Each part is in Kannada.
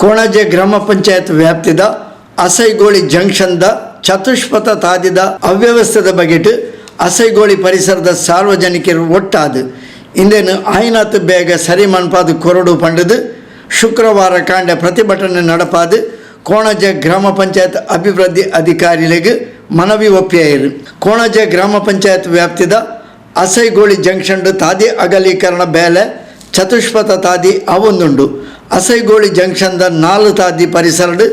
ಕೋಣಜೆ ಗ್ರಾಮ ಪಂಚಾಯತ್ ವ್ಯಾಪ್ತಿದ ಅಸೈಗೋಳಿ ಜಂಕ್ಷನ್ದ ಚತುಷ್ಪಥ ತಾದಿದ ಅವ್ಯವಸ್ಥೆದ ಬಗೆಟ್ ಅಸೈಗೋಳಿ ಪರಿಸರದ ಸಾರ್ವಜನಿಕರು ಒಟ್ಟಾದು. ಇಂದೇನು ಆಯ್ನಾತ್ ಬೇಗ ಸರಿ ಮನ್ಪಾದು ಕೊರಡು ಪಂಡದು, ಶುಕ್ರವಾರ ಕಾಂಡ ಪ್ರತಿಭಟನೆ ನಡಪಾದು, ಕೋಣಜೆ ಗ್ರಾಮ ಪಂಚಾಯತ್ ಅಭಿವೃದ್ಧಿ ಅಧಿಕಾರಿಗಳಿಗೆ ಮನವಿ ಒಪ್ಪಿಯಾಯಿರು. ಕೋಣಜೆ ಗ್ರಾಮ ಪಂಚಾಯತ್ ವ್ಯಾಪ್ತಿದ ಅಸೈಗೋಳಿ ಜಂಕ್ಷನ್ ತಾದಿ ಅಗಲೀಕರಣ ಬೇಲೆ ಚತುಷ್ಪಥ ತಾದಿ ಅವೊಂದುಂಡು. ಅಸೈಗೋಳಿ ಜಂಕ್ಷನ್ದ ನಾಲ್ಕು ತಾದಿ ಪರಿಸರಡ್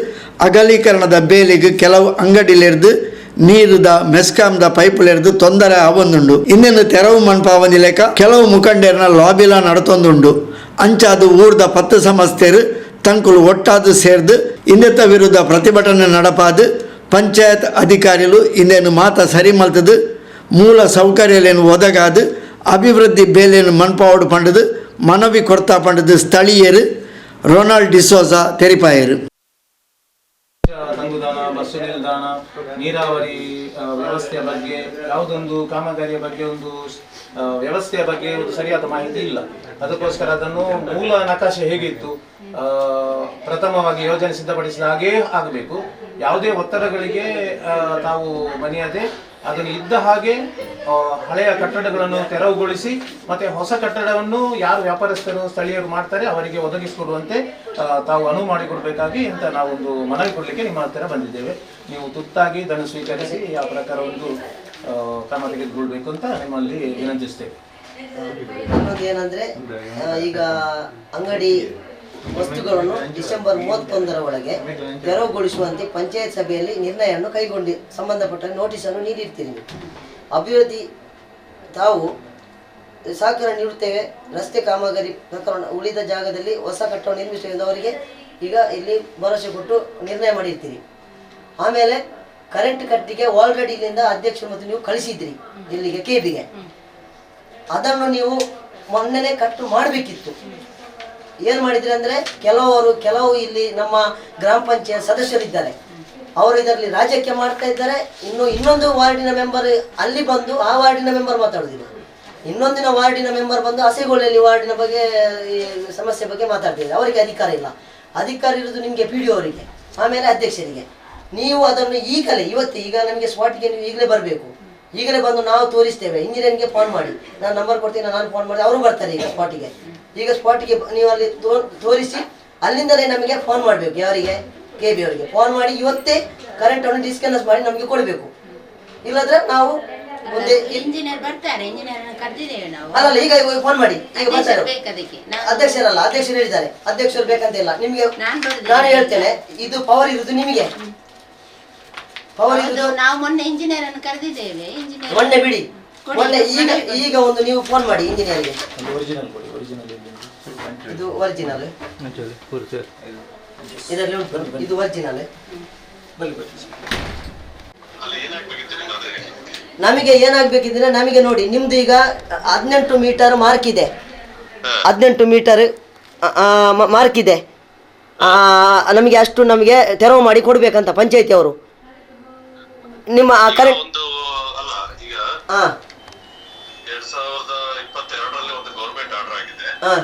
ಅಗಲೀಕರಣದ ಬೇಲಿಗೆ ಕೆಲವು ಅಂಗಡಿಲಿರ್ದು ನೀರುದ ಮೆಸ್ಕಾಂದ ಪೈಪ್ಲೆರ್ದು ತೊಂದರೆ ಆವೊಂದುಂಡು. ಇನ್ನೇನು ತೆರವು ಮನ್ಪಾವನಿ ಲೆಕ್ಕ ಕೆಲವು ಮುಖಂಡರನ್ನ ಲಾಬಿಲ ನಡತೊಂದುಂಡು. ಅಂಚಾದು ಊರ್ದ ಪತ್ತು ಸಮಸ್ಯೆರು ತಂಕುಲು ಒಟ್ಟಾದು ಸೇರ್ದು ಇಂದೆತ್ತ ವಿರುದ್ಧ ಪ್ರತಿಭಟನೆ ನಡಪಾದು ಪಂಚಾಯತ್ ಅಧಿಕಾರಿಗಳು ಇನ್ನೇನು ಮಾತ ಸರಿ ಮಲ್ತದು, ಮೂಲ ಸೌಕರ್ಯಲೇನು ಒದಗಾದು, ಅಭಿವೃದ್ಧಿ ಬೇಲೇನು ಮನ್ಪಾವಡು ಪಂಡದು, ಮನವಿ ಕೊಡ್ತಾ ಪಂಡದು ಸ್ಥಳೀಯರು ರೊನಾಲ್ಡ್ ಡಿಸೋಜಾ ತೆರಿಪಾಯರು. ತಂಗುದಾಣ, ಬಸ್ಸು ನೀರಾವರಿ ವ್ಯವಸ್ಥೆಯ ಬಗ್ಗೆ, ಯಾವುದೊಂದು ಕಾಮಗಾರಿಯ ಬಗ್ಗೆ ಒಂದು ವ್ಯವಸ್ಥೆಯ ಬಗ್ಗೆ ಒಂದು ಸರಿಯಾದ ಮಾಹಿತಿ ಇಲ್ಲ. ಅದಕ್ಕೋಸ್ಕರ ಅದನ್ನು ಮೂಲ ನಕಾಶೆ ಹೇಗಿತ್ತು ಪ್ರಥಮವಾಗಿ ಯೋಜನೆ ಸಿದ್ಧಪಡಿಸಿದ ಹಾಗೆ ಆಗಬೇಕು. ಯಾವುದೇ ಒತ್ತಡಗಳಿಗೆ ತಾವು ಮನೆಯದೆ ಅದನ್ನು ಇದ್ದ ಹಾಗೆ ಹಳೆಯ ಕಟ್ಟಡಗಳನ್ನು ತೆರವುಗೊಳಿಸಿ, ಮತ್ತೆ ಹೊಸ ಕಟ್ಟಡವನ್ನು ಯಾರು ವ್ಯಾಪಾರಸ್ಥರು, ಸ್ಥಳೀಯರು ಮಾಡ್ತಾರೆ, ಅವರಿಗೆ ಒದಗಿಸಿಕೊಡುವಂತೆ ತಾವು ಅನುವು ಮಾಡಿಕೊಡ್ಬೇಕಾಗಿ ಅಂತ ನಾವೊಂದು ಮನವಿ ಕೊಡಲಿಕ್ಕೆ ನಿಮ್ಮ ಹತ್ತಿರ ಬಂದಿದ್ದೇವೆ. ನೀವು ತುತ್ತಾಗಿ ಇದನ್ನು ಸ್ವೀಕರಿಸಿ, ಆ ಪ್ರಕಾರ ಒಂದು ಕ್ರಮ ತೆಗೆದುಕೊಳ್ಬೇಕು ಅಂತ ನಿಮ್ಮಲ್ಲಿ ವಿನಂತಿಸ್ತೇವೆ. ಈಗ ಅಂಗಡಿ ವಸ್ತುಗಳನ್ನು ಡಿಸೆಂಬರ್ ಮೂವತ್ತೊಂದರ ಒಳಗೆ ತೆರವುಗೊಳಿಸುವಂತೆ ಪಂಚಾಯತ್ ಸಭೆಯಲ್ಲಿ ನಿರ್ಣಯವನ್ನು ಕೈಗೊಂಡಿ ಸಂಬಂಧಪಟ್ಟ ನೋಟಿಸನ್ನು ನೀಡಿರ್ತೀರಿ. ಅಭಿವೃದ್ಧಿ ತಾವು ಸಹಕಾರ ನೀಡುತ್ತೇವೆ. ರಸ್ತೆ ಕಾಮಗಾರಿ ಪ್ರಕರಣ ಉಳಿದ ಜಾಗದಲ್ಲಿ ಹೊಸ ಕಟ್ಟಡ ನಿರ್ಮಿಸುವ ಈಗ ಇಲ್ಲಿ ಭರವಸೆ ಕೊಟ್ಟು ನಿರ್ಣಯ ಮಾಡಿರ್ತೀರಿ. ಆಮೇಲೆ ಕರೆಂಟ್ ಕಟ್ಟಿಗೆ ಆಲ್ರೆಡಿ ಇಲ್ಲಿಂದ ಅಧ್ಯಕ್ಷರು ಮತ್ತು ನೀವು ಕಳಿಸಿದ್ರಿ ಇಲ್ಲಿಗೆ ಕೆಬಿಗೆ ಅದನ್ನು ನೀವು ಮೊನ್ನೆನೆ ಕಟ್ಟು ಮಾಡಬೇಕಿತ್ತು. ಏನು ಮಾಡಿದ್ರಿ ಅಂದ್ರೆ ಕೆಲವರು, ಕೆಲವು ಇಲ್ಲಿ ನಮ್ಮ ಗ್ರಾಮ ಪಂಚಾಯತ್ ಸದಸ್ಯರಿದ್ದಾರೆ. ಅವರು ಇದರಲ್ಲಿ ರಾಜಕೀಯ ಮಾಡ್ತಾ ಇದ್ದಾರೆ. ಇನ್ನು ಇನ್ನೊಂದು ವಾರ್ಡಿನ ಮೆಂಬರ್ ಅಲ್ಲಿ ಬಂದು ಆ ವಾರ್ಡಿನ ಮೆಂಬರ್ ಮಾತಾಡುದಿಲ್ಲ. ಇನ್ನೊಂದಿನ ವಾರ್ಡಿನ ಮೆಂಬರ್ ಬಂದು ಹಸೆಗೊಳ್ಳೆಯಲ್ಲಿ ವಾರ್ಡಿನ ಬಗ್ಗೆ ಸಮಸ್ಯೆ ಬಗ್ಗೆ ಮಾತಾಡ್ತಿದ್ದಾರೆ. ಅವರಿಗೆ ಅಧಿಕಾರ ಇಲ್ಲ. ಅಧಿಕಾರ ಇರೋದು ನಿಮಗೆ ಪಿ ಡಿ ಅವರಿಗೆ, ಆಮೇಲೆ ಅಧ್ಯಕ್ಷರಿಗೆ. ನೀವು ಅದನ್ನು ಈಗಲೇ, ಇವತ್ತು, ಈಗ ನಮಗೆ ಸ್ಪಾಟ್ಗೆ ನೀವು ಈಗಲೇ ಬರಬೇಕು. ಈಗಲೇ ಬಂದು ನಾವು ತೋರಿಸ್ತೇವೆ. ಇಂಜಿನಿಯರ್ಗೆ ಫೋನ್ ಮಾಡಿ. ನಾನು ನಂಬರ್ ಕೊಡ್ತೀನಿ ನಾನು ಫೋನ್ ಮಾಡಿ ಅವರು ಬರ್ತಾರೆ ಈಗ ಸ್ಪಾಟಿಗೆ ಈಗ ಸ್ಪಾಟಿಗೆ ನೀವು ಅಲ್ಲಿ ತೋರಿಸಿ ಅಲ್ಲಿಂದಲೇ ನಮಗೆ ಫೋನ್ ಮಾಡಬೇಕು ಯಾರಿಗೆ? ಕೆ ಬಿ ಅವರಿಗೆ. ಫೋನ್ ಮಾಡಿ ಇವತ್ತೇ ಕರೆಂಟ್ ಕರೆಂಟನ್ನು ಡಿಸ್ಕನಸ್ ಮಾಡಿ ನಮಗೆ ಕೊಡಬೇಕು. ಇಲ್ಲದ್ರೆ ನಾವು ಮುಂದೆ ಇಂಜಿನಿಯರ್ ಬರ್ತಾರೆ. ಇಂಜಿನಿಯರ್ ನಾವು. ಅಲ್ಲಲ್ಲ ಈಗ ಫೋನ್ ಮಾಡಿ. ಈಗ ಬರ್ತಾರೆ ಅಧ್ಯಕ್ಷರಲ್ಲ ಅಧ್ಯಕ್ಷರು ಹೇಳಿದ್ದಾರೆ. ಅಧ್ಯಕ್ಷರು ಬೇಕಂತ ಇಲ್ಲ. ನಿಮಗೆ ನಾನು ಹೇಳ್ತೇನೆ ಇದು ಪವರ್ ಇರುವುದು ನಿಮಗೆ. ನಾವು ಮೊನ್ನೆ ಇಂಜಿನಿಯರ್ ಅನ್ನು ಕರೆದಿದ್ದೇವೆ. ಇಂಜಿನಿಯರ್ ಮೊನ್ನೆ ಬಿಡಿ. ಮೊನ್ನೆ ಈಗ ಈಗ ಒಂದು ನೀವು ಫೋನ್ ಮಾಡಿ ಇಂಜಿನಿಯರ್ಗೆ ಒರಿಜಿನಲ್ ಕೊಡಿ ಒರಿಜಿನಲ್ ಇದು ಒರಿಜಿನಲ್ ಇದರಲ್ಲಿ ಉಂಟು. ಇದು ಒರಿಜಿನಲ್ ನಮಗೆ ಏನಾಗಬೇಕಿದ್ರೆ ನಮಗೆ ನೋಡಿ ನಿಮ್ದು ಈಗ ಹದಿನೆಂಟು ಮೀಟರ್ ಮಾರ್ಕ್ ಇದೆ. ಹದಿನೆಂಟು ಮೀಟರ್ ಮಾರ್ಕ್ ಇದೆ. ನಮಗೆ ಅಷ್ಟು ನಮಗೆ ತೆರವು ಮಾಡಿ ಕೊಡಬೇಕಂತ ಪಂಚಾಯತಿ ಅವರು ನಿಮ್ಮ ಆ ಕರೆಂಟ್ ಒಂದು ಅಲ್ಲ ಈಗ ಹಾಂ. ಎರಡ್ ಸಾವಿರದ ಇಪ್ಪತ್ತೆರಡರಲ್ಲಿ ಒಂದು ಗೌರ್ಮೆಂಟ್ ಆರ್ಡರ್ ಆಗಿದೆ. ಹಾಂ.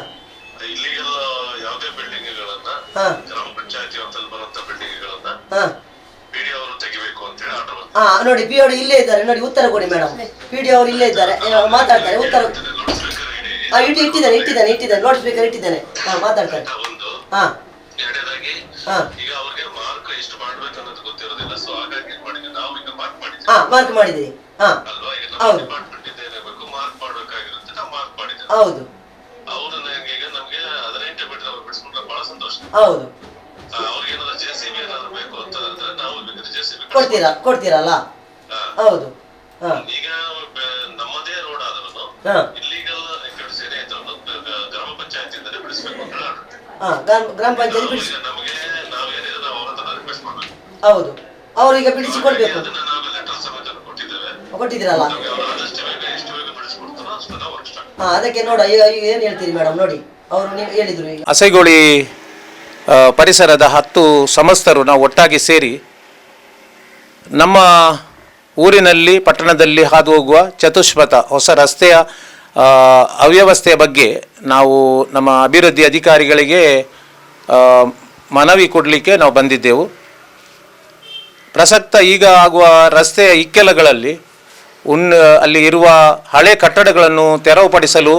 ಇಲ್ಲಿಗಲ್ ಯಾವುದೇ ಬಿಲ್ಡಿಂಗ್ ಗಳನ್ನ ಹಾಂ. ಗ್ರಾಮ ಪಂಚಾಯತಿ ಅಂತಲ್ಲಿ ಬರುವಂತ ಬಿಲ್ಡಿಂಗ್ ಗಳನ್ನ ಹಾ ಬಿಡಿ ಅವರು ತೆಗಿಬೇಕು ಅಂತ ಹೇಳಿ ಆರ್ಡರ್ ಬಂತು. ಹಾಂ ನೋಡಿ ಪಿ ಅವರು ಇಲ್ಲೇ ಇದ್ದಾರೆ. ನೋಡಿ ಉತ್ತರ ಕೊಡಿ ಮೇಡಮ್ ಪಿ ಡಿ ಅವರು ಇಲ್ಲೇ ಇದ್ದಾರೆ. ಏ, ಮಾತಾಡ್ತಾರೆ. ಉತ್ತರ ಲೌಡ್ ಸ್ಪೀಕರ್ ಇಡಿ. ಹಾಂ ಇಟ್ಟು ಇಟ್ಟಿದ್ದಾನೆ ಇಟ್ಟಿದ್ದಾನೆ ಇಟ್ಟಿದ್ದಾನೆ ಲೌಡ್ ಸ್ಪೀಕರ್ ಇಟ್ಟಿದ್ದಾನೆ ಹಾ ಮಾತಾಡ್ತಾರೆ. ಒಂದು? ಹಾಂ. ಎರಡನೇದಾಗಿ ಹಾಂ. ಈಗ ಹಾಂ ಮಾರ್ಕ್ ಮಾಡಿದ್ರಿ ಹಾ. ಹೌದು. ಹೌದು. ಅವರು ಈಗ ನಮ್ಗೆ ಹದಿನೆಂಟು ಮೀಟರ್ ಅವ್ರು ಬಿಡಿಸ್ಕೊಂಡ್ರೆ ಬಹಳ ಸಂತೋಷ. ಹೌದು. ಅವ್ರಿಗೆ ಏನಾದ್ರು ಜೆ ಸಿ ಬಿ ಏನಾದ್ರು ಬೇಕು ಅಂತ ಅಂದ್ರೆ ನಾವು ಬೇಕಾದ್ರೆ ಜೆ ಸಿ ಬಿ ಕೊಡ್ತೀರಾ? ಕೊಡ್ತೀರಲ್ಲ? ಹೌದು. ಈಗ ನಮ್ಮದೇ ರೋಡ್ ಆದ್ರೂ ಹಾಂ. ಇಲ್ಲಿಗಲ್ ಆಕ್ಟಿವಿಟೀಸ್ ಏನೇ ಇದ್ರು ಗ್ರಾಮ ಪಂಚಾಯತಿಯಿಂದಲೇ ಬಿಡಿಸ್ಬೇಕು ಅಂತ ಗ್ರಾಮ ಪಂಚಾಯತ್ ಪಂಚಾಯತಿ ನಮಗೆ ಅವ್ರ ಹತ್ರ ರಿಕ್ವೆಸ್ಟ್ ಮಾಡ್ಬೇಕು. ಹೌದು. ಅವ್ರಿಗೆ ಬಿಡಿಸಿ ಕೊಡಬೇಕು. ಹಾಂ, ಅದಕ್ಕೆ ನೋಡ ಏನು ಹೇಳ್ತೀರಿ ಮೇಡಮ್, ನೋಡಿ, ಅವರು ನೀವು ಹೇಳಿದ್ರು ಅಸೈಗೋಳಿ ಪರಿಸರದ ಹತ್ತು ಸಮಸ್ತರು ನಾವು ಒಟ್ಟಾಗಿ ಸೇರಿ ನಮ್ಮ ಊರಿನಲ್ಲಿ, ಪಟ್ಟಣದಲ್ಲಿ ಹಾದು ಹೋಗುವ ಚತುಷ್ಪಥ, ಹೊಸ ರಸ್ತೆಯ ಅವ್ಯವಸ್ಥೆಯ ಬಗ್ಗೆ ನಾವು ನಮ್ಮ ಅಭಿವೃದ್ಧಿ ಅಧಿಕಾರಿಗಳಿಗೆ ಮನವಿ ಕೊಡಲಿಕ್ಕೆ ನಾವು ಬಂದಿದ್ದೆವು. ಪ್ರಸಕ್ತ ಈಗ ಆಗುವ ರಸ್ತೆಯ ಇಕ್ಕೆಲಗಳಲ್ಲಿ ಉನ್ ಅಲ್ಲಿ ಇರುವ ಹಳೆ ಕಟ್ಟಡಗಳನ್ನು ತೆರವುಪಡಿಸಲು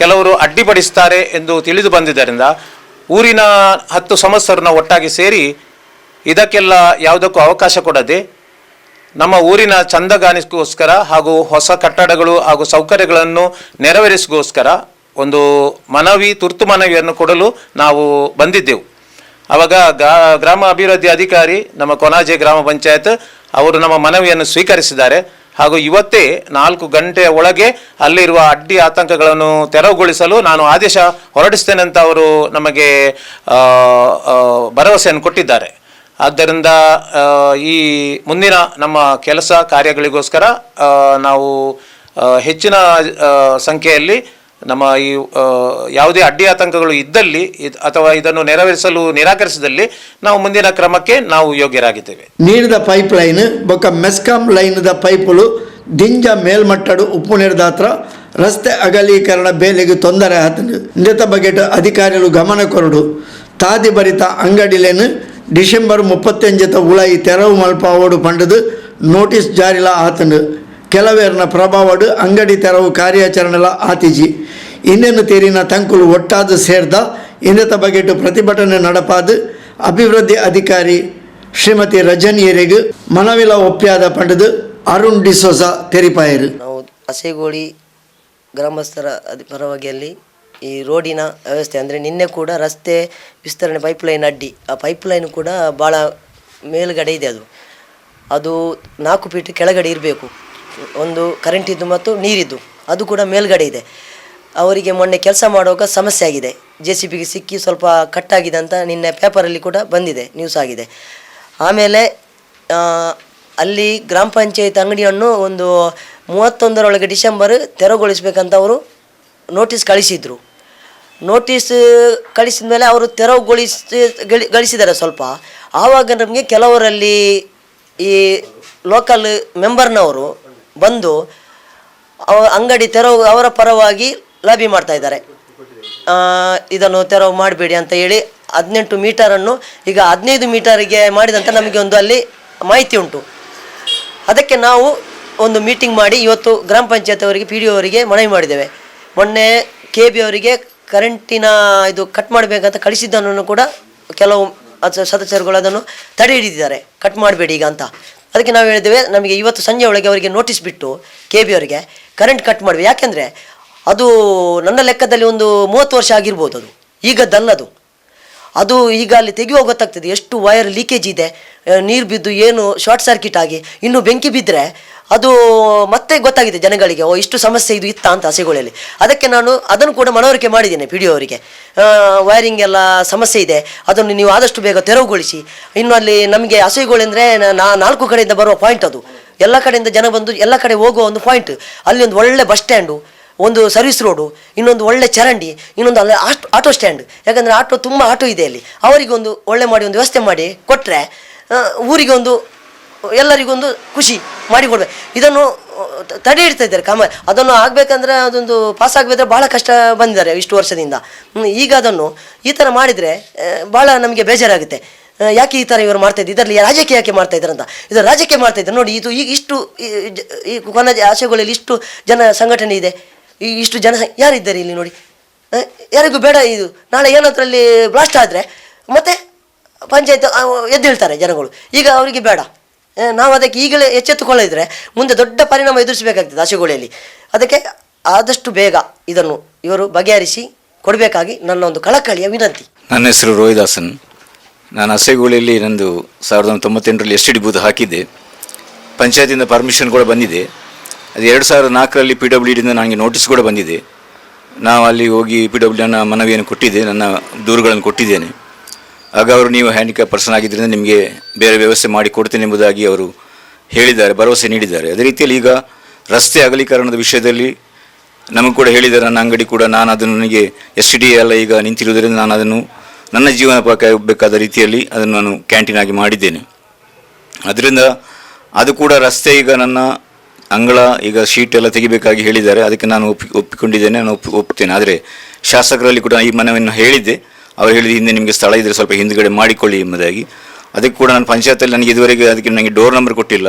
ಕೆಲವರು ಅಡ್ಡಿಪಡಿಸ್ತಾರೆ ಎಂದು ತಿಳಿದು ಬಂದಿದ್ದರಿಂದ ಊರಿನ ಹತ್ತು ಸಮಸ್ಯರನ್ನ ಒಟ್ಟಾಗಿ ಸೇರಿ ಇದಕ್ಕೆಲ್ಲ ಯಾವುದಕ್ಕೂ ಅವಕಾಶ ಕೊಡದೆ ನಮ್ಮ ಊರಿನ ಚಂದಗಾನಿಗೋಸ್ಕರ ಹಾಗೂ ಹೊಸ ಕಟ್ಟಡಗಳು ಹಾಗೂ ಸೌಕರ್ಯಗಳನ್ನು ನೆರವೇರಿಸಿಗೋಸ್ಕರ ಒಂದು ಮನವಿ, ತುರ್ತು ಮನವಿಯನ್ನು ಕೊಡಲು ನಾವು ಬಂದಿದ್ದೆವು. ಆವಾಗ ಗ್ರಾಮ ಅಭಿವೃದ್ಧಿ ಅಧಿಕಾರಿ ನಮ್ಮ ಕೊನಾಜೆ ಗ್ರಾಮ ಪಂಚಾಯತ್ ಅವರು ನಮ್ಮ ಮನವಿಯನ್ನು ಸ್ವೀಕರಿಸಿದ್ದಾರೆ. ಹಾಗೂ ಇವತ್ತೇ ನಾಲ್ಕು ಗಂಟೆಯ ಒಳಗೆ ಅಲ್ಲಿರುವ ಅಡ್ಡಿ ಆತಂಕಗಳನ್ನು ತೆರವುಗೊಳಿಸಲು ನಾನು ಆದೇಶ ಹೊರಡಿಸ್ತೇನೆ ಅಂತ ಅವರು ನಮಗೆ ಭರವಸೆಯನ್ನು ಕೊಟ್ಟಿದ್ದಾರೆ. ಆದ್ದರಿಂದ ಈ ಮುಂದಿನ ನಮ್ಮ ಕೆಲಸ ಕಾರ್ಯಗಳಿಗೋಸ್ಕರ ನಾವು ಹೆಚ್ಚಿನ ಸಂಖ್ಯೆಯಲ್ಲಿ ನಮ್ಮ ಈ ಯಾವುದೇ ಅಡ್ಡಿ ಆತಂಕಗಳು ಇದ್ದಲ್ಲಿ, ಇದ್- ಅಥವಾ ಇದನ್ನು ನೆರವೇರಿಸಲು ನಿರಾಕರಿಸಿದಲ್ಲಿ ನಾವು ಮುಂದಿನ ಕ್ರಮಕ್ಕೆ ನಾವು ಯೋಗ್ಯರಾಗಿದ್ದೇವೆ. ನೀರಿನ ಪೈಪ್ ಲೈನ್ ಬೊಕ್ಕ ಮೆಸ್ಕಾಂ ಲೈನ್ದ ಪೈಪುಲು ದಿಂಜ ಮೇಲ್ಮಟ್ಟಡು ಉಪ್ಪು ನಿರ್ದಾತ್ರ, ರಸ್ತೆ ಅಗಲೀಕರಣ ಬೇಲೆಗೆ ತೊಂದರೆ ಆತನು ಇಂದೆತ ಬಗೆಟ್ ಅಧಿಕಾರಿಗಳು ಗಮನ ಕೊರಡು. ತಾದಿ ಭರಿತ ಅಂಗಡಿಲೇನು ಡಿಸೆಂಬರ್ ಮುಪ್ಪತ್ತಂಜತ ಉಳಾಯಿ ತೆರವು ಮಲ್ಪಾವೋಡು ಪಂಡದು ನೋಟಿಸ್ ಜಾರಿಲ ಆತನು ಕೆಲವೇರ್ನ ಪ್ರಭಾವಡು ಅಂಗಡಿ ತೆರವು ಕಾರ್ಯಾಚರಣೆಲ ಆತಿಜಿ. ಇನ್ನೇನು ತೇರಿನ ತಂಕುಲು ಒಟ್ಟಾದ ಸೇರ್ದ ಇಂದತ ಬಗೆಟು ಪ್ರತಿಭಟನೆ ನಡಪಾದು ಅಭಿವೃದ್ಧಿ ಅಧಿಕಾರಿ ಶ್ರೀಮತಿ ರಜನಿಯರಿಗೂ ಮನವಿಲ ಒಪ್ಪಿಯಾದ ಪಂಡದು ಅರುಣ್ ಡಿಸೋಸ ತೆರಿಪಾಯರು. ನಾವು ಹಸೆಗೋಳಿ ಗ್ರಾಮಸ್ಥರ ಪರವಾಗಿಯಲ್ಲಿ ಈ ರೋಡಿನ ವ್ಯವಸ್ಥೆ ಅಂದರೆ ನಿನ್ನೆ ಕೂಡ ರಸ್ತೆ ವಿಸ್ತರಣೆ ಪೈಪ್ಲೈನ್ ಅಡ್ಡಿ. ಆ ಪೈಪ್ಲೈನ್ ಕೂಡ ಭಾಳ ಮೇಲುಗಡೆ ಇದೆ ಅದು. ಅದು ನಾಲ್ಕು ಫೀಟ್ ಕೆಳಗಡೆ ಇರಬೇಕು. ಒಂದು ಕರೆಂಟಿದ್ದು ಮತ್ತು ನೀರಿದ್ದು. ಅದು ಕೂಡ ಮೇಲ್ಗಡೆ ಇದೆ. ಅವರಿಗೆ ಮೊನ್ನೆ ಕೆಲಸ ಮಾಡುವಾಗ ಸಮಸ್ಯೆ ಆಗಿದೆ. ಜೆ ಸಿ ಬಿಗೆ ಸಿಕ್ಕಿ ಸ್ವಲ್ಪ ಕಟ್ಟಾಗಿದೆ ಅಂತ ನಿನ್ನೆ ಪೇಪರಲ್ಲಿ ಕೂಡ ಬಂದಿದೆ ನ್ಯೂಸ್ ಆಗಿದೆ. ಆಮೇಲೆ ಅಲ್ಲಿ ಗ್ರಾಮ ಪಂಚಾಯತ್ ಅಂಗಡಿಯನ್ನು ಒಂದು ಮೂವತ್ತೊಂದರೊಳಗೆ ಡಿಸೆಂಬರ್ ತೆರವುಗೊಳಿಸಬೇಕಂತ ಅವರು ನೋಟಿಸ್ ಕಳಿಸಿದ್ರು. ನೋಟಿಸ್ ಕಳಿಸಿದ ಮೇಲೆ ಅವರು ತೆರವುಗೊಳಿಸಿ ಗಳಿ- ಗಳಿಸಿದ್ದಾರೆ ಸ್ವಲ್ಪ. ಆವಾಗ ನಮಗೆ ಕೆಲವರಲ್ಲಿ ಈ ಲೋಕಲ್ ಮೆಂಬರ್ನವರು ಬಂದು ಅವ ಅಂಗಡಿ ತೆರವು, ಅವರ ಪರವಾಗಿ ಲಾಬಿ ಮಾಡ್ತಾ ಇದ್ದಾರೆ. ಇದನ್ನು ತೆರವು ಮಾಡಬೇಡಿ ಅಂತ ಹೇಳಿ ಹದಿನೆಂಟು ಮೀಟರನ್ನು ಈಗ ಹದಿನೈದು ಮೀಟರಿಗೆ ಮಾಡಿದಂತ ನಮಗೆ ಒಂದು ಅಲ್ಲಿ ಮಾಹಿತಿ ಉಂಟು. ಅದಕ್ಕೆ ನಾವು ಒಂದು ಮೀಟಿಂಗ್ ಮಾಡಿ ಇವತ್ತು ಗ್ರಾಮ ಪಂಚಾಯತ್ ಅವರಿಗೆ ಪಿ ಡಿ ಅವರಿಗೆ ಮನವಿ ಮಾಡಿದ್ದೇವೆ. ಮೊನ್ನೆ ಕೆ ಬಿ ಅವರಿಗೆ ಕರೆಂಟಿನ ಇದು ಕಟ್ ಮಾಡಬೇಕಂತ ಕಳಿಸಿದ್ದನ್ನು ಕೂಡ ಕೆಲವು ಸದಸ್ಯರುಗಳು ಅದನ್ನು ತಡೆ ಹಿಡಿದಿದ್ದಾರೆ. ಕಟ್ ಮಾಡಬೇಡಿ ಈಗ ಅಂತ. ಅದಕ್ಕೆ ನಾವು ಹೇಳಿದ್ದೇವೆ, ನಮಗೆ ಇವತ್ತು ಸಂಜೆ ಒಳಗೆ ಅವರಿಗೆ ನೋಟಿಸ್ ಬಿಟ್ಟು ಕೆ ಬಿ ಅವರಿಗೆ ಕರೆಂಟ್ ಕಟ್ ಮಾಡಬೇಕು ಯಾಕೆಂದರೆ ಅದು ನನ್ನ ಲೆಕ್ಕದಲ್ಲಿ ಒಂದು ಮೂವತ್ತು ವರ್ಷ ಆಗಿರ್ಬೋದು ಅದು. ಈಗದ್ದಲ್ಲದು ಅದು ಈಗ ಅಲ್ಲಿ ತೆಗೆಯುವಾಗ ಗೊತ್ತಾಗ್ತದೆ ಎಷ್ಟು ವೈರ್ ಲೀಕೇಜ್ ಇದೆ ನೀರು ಬಿದ್ದು ಏನು ಶಾರ್ಟ್ ಸರ್ಕ್ಯೂಟ್ ಆಗಿ, ಇನ್ನು ಬೆಂಕಿ ಬಿದ್ದರೆ ಅದು ಮತ್ತೆ ಗೊತ್ತಾಗಿದೆ ಜನಗಳಿಗೆ, ಓ, ಇಷ್ಟು ಸಮಸ್ಯೆ ಇದು ಇತ್ತ ಅಂತ ಹಸೆಗಳಲ್ಲಿ ಅದಕ್ಕೆ ನಾನು ಅದನ್ನು ಕೂಡ ಮನವರಿಕೆ ಮಾಡಿದ್ದೇನೆ ಪಿ ಡಿ ಅವರಿಗೆ. ವೈರಿಂಗ್ ಎಲ್ಲ ಸಮಸ್ಯೆ ಇದೆ, ಅದನ್ನು ನೀವು ಆದಷ್ಟು ಬೇಗ ತೆರವುಗೊಳಿಸಿ. ಇನ್ನು ಅಲ್ಲಿ ನಮಗೆ ಹಸೆಗಳೆಂದರೆ ನಾ ನಾಲ್ಕು ಕಡೆಯಿಂದ ಬರುವ ಪಾಯಿಂಟ್ ಅದು. ಎಲ್ಲ ಕಡೆಯಿಂದ ಜನ ಬಂದು, ಎಲ್ಲ ಕಡೆ ಹೋಗುವ ಒಂದು ಪಾಯಿಂಟ್ ಅಲ್ಲಿ ಒಂದು ಒಳ್ಳೆ ಬಸ್ ಸ್ಟ್ಯಾಂಡು ಒಂದು ಸರ್ವಿಸ್ ರೋಡು ಇನ್ನೊಂದು ಒಳ್ಳೆ ಚರಂಡಿ, ಇನ್ನೊಂದು ಅಲ್ಲಿ ಆಟೋ ಸ್ಟ್ಯಾಂಡ್ ಯಾಕಂದರೆ ಆಟೋ ತುಂಬ ಆಟೋ ಇದೆ ಅಲ್ಲಿ. ಅವರಿಗೆ ಒಂದು ಒಳ್ಳೆ ಮಾಡಿ, ಒಂದು ವ್ಯವಸ್ಥೆ ಮಾಡಿ ಕೊಟ್ಟರೆ ಊರಿಗೆ ಒಂದು ಎಲ್ಲರಿಗೊಂದು ಖುಷಿ ಮಾಡಿಕೊಡ್ಬೇಕು ಇದನ್ನು ತಡೆ ಇಡ್ತಾ ಇದ್ದಾರೆ. ಕಾಮ, ಅದನ್ನು ಆಗಬೇಕಂದ್ರೆ ಅದೊಂದು ಪಾಸ್ ಆಗಬೇಕಂದ್ರೆ ಭಾಳ ಕಷ್ಟ ಬಂದಿದ್ದಾರೆ ಇಷ್ಟು ವರ್ಷದಿಂದ. ಈಗ ಅದನ್ನು ಈ ಥರ ಮಾಡಿದರೆ ಭಾಳ ನಮಗೆ ಬೇಜಾರಾಗುತ್ತೆ. ಯಾಕೆ ಈ ಥರ ಇವರು ಮಾಡ್ತಾ ಇದ್ದಾರೆ? ಇದರಲ್ಲಿ ರಾಜಕೀಯ ಯಾಕೆ ಮಾಡ್ತಾ ಇದ್ದಾರೆ ಅಂತ. ಇದು ರಾಜಕೀಯ ಮಾಡ್ತಾ ಇದ್ದಾರೆ. ನೋಡಿ, ಇದು ಈಗ ಇಷ್ಟು, ಈ ಕೊನೆ ಆಶೆಗಳಲ್ಲಿ ಇಷ್ಟು ಜನ ಸಂಘಟನೆ ಇದೆ. ಈ ಇಷ್ಟು ಜನ ಯಾರಿದ್ದಾರೆ ಇಲ್ಲಿ ನೋಡಿ? ಯಾರಿಗೂ ಬೇಡ ಇದು. ನಾಳೆ ಏನಾದ್ರಲ್ಲಿ ಬ್ಲಾಸ್ಟ್ ಆದರೆ ಮತ್ತೆ ಪಂಚಾಯತ್ ಎದ್ದೇಳ್ತಾರೆ ಜನಗಳು. ಈಗ ಅವರಿಗೆ ಬೇಡ. ನಾವು ಅದಕ್ಕೆ ಈಗಲೇ ಎಚ್ಚೆತ್ತುಕೊಳ್ಳದಿದ್ರೆ ಮುಂದೆ ದೊಡ್ಡ ಪರಿಣಾಮ ಎದುರಿಸಬೇಕಾಗ್ತದೆ ಆಶೆಗೋಳಿಯಲ್ಲಿ ಅದಕ್ಕೆ ಆದಷ್ಟು ಬೇಗ ಇದನ್ನು ಇವರು ಬಗೆಹರಿಸಿ ಕೊಡಬೇಕಾಗಿ ನನ್ನ ಒಂದು ಕಳಕಳಿಯ ವಿನಂತಿ. ನನ್ನ ಹೆಸರು ರೋಹಿದಾಸನ್. ನಾನು ಅಸೆಗೋಳಿಯಲ್ಲಿ ನಂದು ಸಾವಿರದ ತೊಂಬತ್ತೆಂಟರಲ್ಲಿ ಎಸ್ ಡಿ ಬೂತ್ ಹಾಕಿದ್ದೆ. ಪಂಚಾಯತಿಂದ ಪರ್ಮಿಷನ್ ಕೂಡ ಬಂದಿದೆ. ಅದು ಎರಡು ಸಾವಿರದ ನಾಲ್ಕರಲ್ಲಿ ಪಿ ಡಬ್ಲ್ಯೂ ಡಿಯಿಂದ ನನಗೆ ನೋಟಿಸ್ ಕೂಡ ಬಂದಿದೆ. ನಾವು ಅಲ್ಲಿ ಹೋಗಿ ಪಿ ಡಬ್ಲ್ಯೂ ನನ್ನ ಮನವಿಯನ್ನು ಕೊಟ್ಟಿದ್ದೆ, ನನ್ನ ದೂರುಗಳನ್ನು ಕೊಟ್ಟಿದ್ದೇನೆ. ಆಗ ಅವರು, ನೀವು ಹ್ಯಾಂಡಿಕ್ಯಾಪ್ ಪರ್ಸನ್ ಆಗಿದ್ದರಿಂದ ನಿಮಗೆ ಬೇರೆ ವ್ಯವಸ್ಥೆ ಮಾಡಿ ಕೊಡ್ತೇನೆ ಎಂಬುದಾಗಿ ಅವರು ಹೇಳಿದ್ದಾರೆ, ಭರವಸೆ ನೀಡಿದ್ದಾರೆ. ಅದೇ ರೀತಿಯಲ್ಲಿ ಈಗ ರಸ್ತೆ ಅಗಲೀಕರಣದ ವಿಷಯದಲ್ಲಿ ನಮಗೆ ಕೂಡ ಹೇಳಿದ್ದಾರೆ, ನನ್ನ ಅಂಗಡಿ ಕೂಡ ನಾನು ಅದನ್ನು ನನಗೆ ಎಸ್ ಡಿ ಎಲ್ಲ ಈಗ ನಿಂತಿರುವುದರಿಂದ ನಾನು ಅದನ್ನು ನನ್ನ ಜೀವನ ಬೇಕಾದ ರೀತಿಯಲ್ಲಿ ಅದನ್ನು ನಾನು ಕ್ಯಾಂಟೀನ್ ಆಗಿ ಮಾಡಿದ್ದೇನೆ. ಅದರಿಂದ ಅದು ಕೂಡ ರಸ್ತೆ ಈಗ ನನ್ನ ಅಂಗಳ ಈಗ ಶೀಟ್ ಎಲ್ಲ ತೆಗಿಬೇಕಾಗಿ ಹೇಳಿದ್ದಾರೆ. ಅದಕ್ಕೆ ನಾನು ಒಪ್ಪಿ, ಒಪ್ಪಿಕೊಂಡಿದ್ದೇನೆ, ನಾನು ಒಪ್ಪಿ, ಒಪ್ತೇನೆ. ಆದರೆ ಶಾಸಕರಲ್ಲಿ ಕೂಡ ಈ ಮನವಿಯನ್ನು ಹೇಳಿದ್ದೆ. ಅವರು ಹೇಳಿದ ಹಿಂದೆ ನಿಮಗೆ ಸ್ಥಳ ಇದ್ದರೆ ಸ್ವಲ್ಪ ಹಿಂದುಗಡೆ ಮಾಡಿಕೊಳ್ಳಿ ಎಂಬುದಾಗಿ. ಅದಕ್ಕೆ ಕೂಡ ನಾನು ಪಂಚಾಯತಲ್ಲಿ ನನಗೆ ಇದುವರೆಗೆ ಅದಕ್ಕೆ ನನಗೆ ಡೋರ್ ನಂಬರ್ ಕೊಟ್ಟಿಲ್ಲ.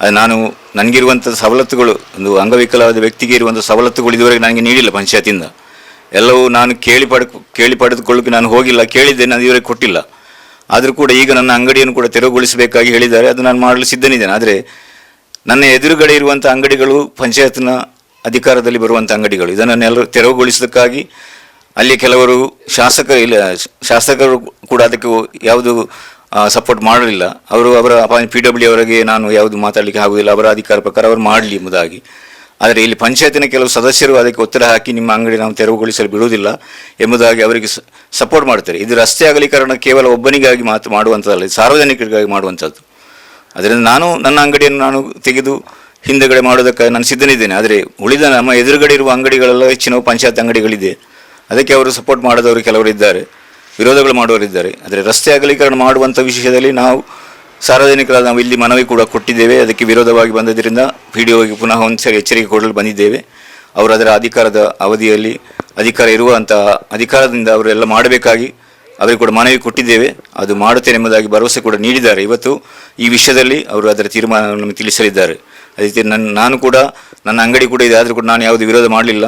ಅದು ನಾನು, ನನಗಿರುವಂಥ ಸವಲತ್ತುಗಳು, ಒಂದು ಅಂಗವಿಕಲವಾದ ವ್ಯಕ್ತಿಗೆ ಇರುವಂಥ ಸವಲತ್ತುಗಳು ಇದುವರೆಗೆ ನನಗೆ ನೀಡಿಲ್ಲ ಪಂಚಾಯತಿಂದ. ಎಲ್ಲವೂ ನಾನು ಕೇಳಿ ಪಡ್ ಕೇಳಿ ಪಡೆದುಕೊಳ್ಳೋಕೆ ನಾನು ಹೋಗಿಲ್ಲ. ಕೇಳಿದ್ದೆ ನಾನು ಇವರಿಗೆ ಕೊಟ್ಟಿಲ್ಲ. ಆದರೂ ಕೂಡ ಈಗ ನನ್ನ ಅಂಗಡಿಯನ್ನು ಕೂಡ ತೆರವುಗೊಳಿಸಬೇಕಾಗಿ ಹೇಳಿದ್ದಾರೆ. ಅದು ನಾನು ಮಾಡಲು ಸಿದ್ಧನಿದ್ದೇನೆ. ಆದರೆ ನನ್ನ ಎದುರುಗಡೆ ಇರುವಂಥ ಅಂಗಡಿಗಳು, ಪಂಚಾಯತ್ನ ಅಧಿಕಾರದಲ್ಲಿ ಬರುವಂಥ ಅಂಗಡಿಗಳು. ಇದನ್ನೆಲ್ಲರೂ ತೆರವುಗೊಳಿಸೋದಕ್ಕಾಗಿ ಅಲ್ಲಿ ಕೆಲವರು ಶಾಸಕ ಇಲ್ಲ, ಶಾಸಕರು ಕೂಡ ಅದಕ್ಕೆ ಯಾವುದು ಸಪೋರ್ಟ್ ಮಾಡಲಿಲ್ಲ. ಅವರು ಅವರ ಪಿ ಡಬ್ಲ್ಯೂ ಅವರಿಗೆ ನಾನು ಯಾವುದು ಮಾತಾಡಲಿಕ್ಕೆ ಆಗುವುದಿಲ್ಲ. ಅವರ ಅಧಿಕಾರ ಪ್ರಕಾರ ಅವರು ಮಾಡಲಿ ಎಂಬುದಾಗಿ. ಆದರೆ ಇಲ್ಲಿ ಪಂಚಾಯತಿನ ಕೆಲವು ಸದಸ್ಯರು ಅದಕ್ಕೆ ಒತ್ತಡ ಹಾಕಿ ನಿಮ್ಮ ಅಂಗಡಿ ನಾವು ತೆರವುಗೊಳಿಸಲು ಬಿಡುವುದಿಲ್ಲ ಎಂಬುದಾಗಿ ಅವರಿಗೆ ಸಪೋರ್ಟ್ ಮಾಡ್ತಾರೆ ಇದು ರಸ್ತೆ ಅಗಲೀಕರಣ ಕೇವಲ ಒಬ್ಬನಿಗಾಗಿ ಮಾತು ಮಾಡುವಂಥದ್ದಲ್ಲ ಸಾರ್ವಜನಿಕರಿಗಾಗಿ ಮಾಡುವಂಥದ್ದು. ಅದರಿಂದ ನಾನು ನನ್ನ ಅಂಗಡಿಯನ್ನು ನಾನು ತೆಗೆದು ಹಿಂದೆಗಡೆ ಮಾಡೋದಕ್ಕೆ ನಾನು ಸಿದ್ಧನಿದ್ದೇನೆ. ಆದರೆ ಉಳಿದ ನಮ್ಮ ಎದುರುಗಡೆ ಇರುವ ಅಂಗಡಿಗಳೆಲ್ಲ ಹೆಚ್ಚಿನವು ಪಂಚಾಯತ್ ಅಂಗಡಿಗಳಿದೆ. ಅದಕ್ಕೆ ಅವರು ಸಪೋರ್ಟ್ ಮಾಡದವರು ಕೆಲವರು ಇದ್ದಾರೆ ವಿರೋಧಗಳು ಮಾಡುವವರಿದ್ದಾರೆ. ಆದರೆ ರಸ್ತೆ ಅಗಲೀಕರಣ ಮಾಡುವಂಥ ವಿಷಯದಲ್ಲಿ ನಾವು ಸಾರ್ವಜನಿಕರಾದ ನಾವು ಇಲ್ಲಿ ಮನವಿ ಕೂಡ ಕೊಟ್ಟಿದ್ದೇವೆ. ಅದಕ್ಕೆ ವಿರೋಧವಾಗಿ ಬಂದದ್ದರಿಂದ ಪಿ ಡಿ ಒಗೆ ಪುನಃ ಒಂದು ಸರಿ ಎಚ್ಚರಿಕೆ ಕೊಡಲು ಬಂದಿದ್ದೇವೆ. ಅವರು ಅದರ ಅಧಿಕಾರದ ಅವಧಿಯಲ್ಲಿ ಅಧಿಕಾರ ಇರುವಂತಹ ಅಧಿಕಾರದಿಂದ ಅವರೆಲ್ಲ ಮಾಡಬೇಕಾಗಿ ಅವರಿಗೆ ಕೂಡ ಮನವಿ ಕೊಟ್ಟಿದ್ದೇವೆ. ಅದು ಮಾಡುತ್ತೇನೆ ಎಂಬುದಾಗಿ ಭರವಸೆ ಕೂಡ ನೀಡಿದ್ದಾರೆ. ಇವತ್ತು ಈ ವಿಷಯದಲ್ಲಿ ಅವರು ಅದರ ತೀರ್ಮಾನವನ್ನು ತಿಳಿಸಲಿದ್ದಾರೆ. ಅದೇ ನನ್ನ ನಾನು ಕೂಡ ನನ್ನ ಅಂಗಡಿ ಕೂಡ ಇದೆ. ಆದರೂ ಕೂಡ ನಾನು ಯಾವುದೇ ವಿರೋಧ ಮಾಡಲಿಲ್ಲ.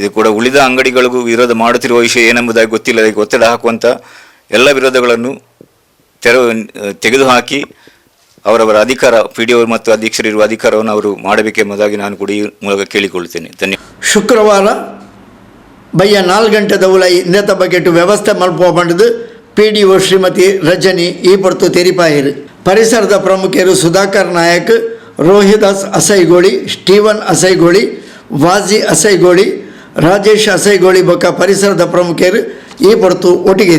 ಇದು ಕೂಡ ಉಳಿದ ಅಂಗಡಿಗಳಿಗೂ ವಿರೋಧ ಮಾಡುತ್ತಿರುವ ವಿಷಯ ಏನೆಂಬುದಾಗಿ ಗೊತ್ತಿಲ್ಲ. ಅದಕ್ಕೆ ಒತ್ತಡ ಹಾಕುವಂಥ ಎಲ್ಲ ವಿರೋಧಗಳನ್ನು ತೆರವು ತೆಗೆದುಹಾಕಿ ಅವರವರ ಅಧಿಕಾರ, ಪಿ ಡಿ ಮತ್ತು ಅಧ್ಯಕ್ಷರಿರುವ ಅಧಿಕಾರವನ್ನು ಅವರು ಮಾಡಬೇಕೆಂಬುದಾಗಿ ನಾನು ಕೂಡ ಈ ಮೂಲಕ ಕೇಳಿಕೊಳ್ಳುತ್ತೇನೆ. ಧನ್ಯವಾದ ಶುಕ್ರವಾರ ಬಯ್ಯ ನಾಲ್ಕು ಗಂಟೆದ ಉಲ ಇಂದೆತ ಬಗೆಟ್ ವ್ಯವಸ್ಥೆ ಮಲ್ಪುವ ಪಂಡದು P D O Shrimati Rajani ಈ ಪೊರ್ತು ತೆರಿಪಾಯಿರು. ಪರಿಸರದ ಪ್ರಮುಖರು ಸುಧಾಕರ್ ನಾಯಕ್, ರೋಹಿದಾಸ್ ಅಸೈಗೋಳಿ, ಸ್ಟೀವನ್ ಅಸೈಗೋಳಿ, ವಾಜಿ ಅಸೈಗೋಳಿ, ರಾಜೇಶ್ ಅಸೈಗೋಳಿ ಬೊಕ್ಕ ಪರಿಸರದ ಪ್ರಮುಖರು ಈ ಪೊರ್ತು ಒಟ್ಟಿಗೆ